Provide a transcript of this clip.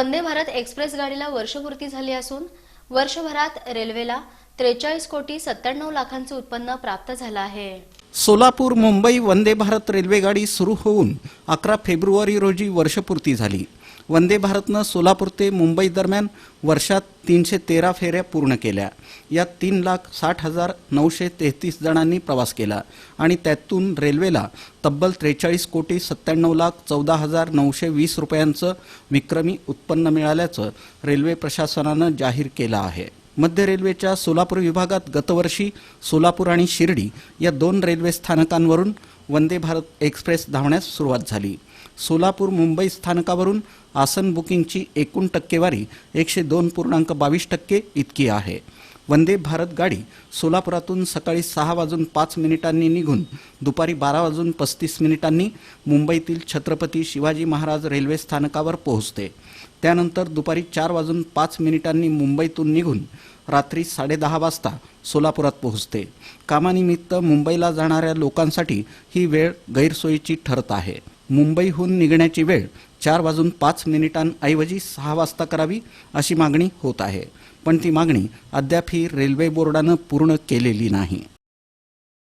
Vande Bharat express गाडीला वर्षपूर्ती झाली असून वर्षभरात रेल्वेला त्रेचाळीस कोटी सत्त्याण्णव लाखांचे उत्पन्न प्राप्त झालं आहे. सोलापूर मुंबई वंदे भारत रेल्वेगाडी सुरू होऊन अकरा फेब्रुवारी रोजी वर्षपूर्ती झाली. वंदे भारतनं सोलापूर ते मुंबई दरम्यान वर्षात तीनशे तेरा फेऱ्या पूर्ण केल्या. यात तीन लाख साठ हजार नऊशे तेहतीस जणांनी प्रवास केला आणि त्यातून रेल्वेला तब्बल त्रेचाळीस कोटी सत्त्याण्णव लाख चौदा हजार नऊशे वीस रुपयांचं विक्रमी उत्पन्न मिळाल्याचं रेल्वे प्रशासनानं जाहीर केलं आहे. मध्य रेल्वेच्या सोलापूर विभागात गतवर्षी सोलापूर आणि शिर्डी या दोन रेल्वे स्थानकांवरून वंदे भारत एक्सप्रेस धावण्यास सुरुवात झाली. सोलापूर मुंबई स्थानकावरून आसन बुकिंगची एकूण टक्केवारी एकशे दोन पूर्णांक बावीस टक्के इतकी आहे. वंदे भारत गाडी सोलापुरातून सकाळी सहा वाजून पाच मिनिटांनी निघून दुपारी बारा वाजून पस्तीस मिनिटांनी मुंबईतील छत्रपती शिवाजी महाराज रेल्वे स्थानकावर पोहोचते. त्यानंतर दुपारी चार वाजून पाच मिनिटांनी मुंबईतून निघून रात्री साडेदहा वाजता सोलापुरात पोहोचते. कामानिमित्त मुंबईला जाणाऱ्या लोकांसाठी ही वेळ गैरसोयीची ठरत आहे. मुंबईहून निघण्याची वेळ चार वाजून पाच मिनिटांऐवजी सहा वाजता करावी अशी मागणी होत आहे. पण ती मागणी अद्यापही रेल्वे बोर्डानं पूर्ण केलेली नाही.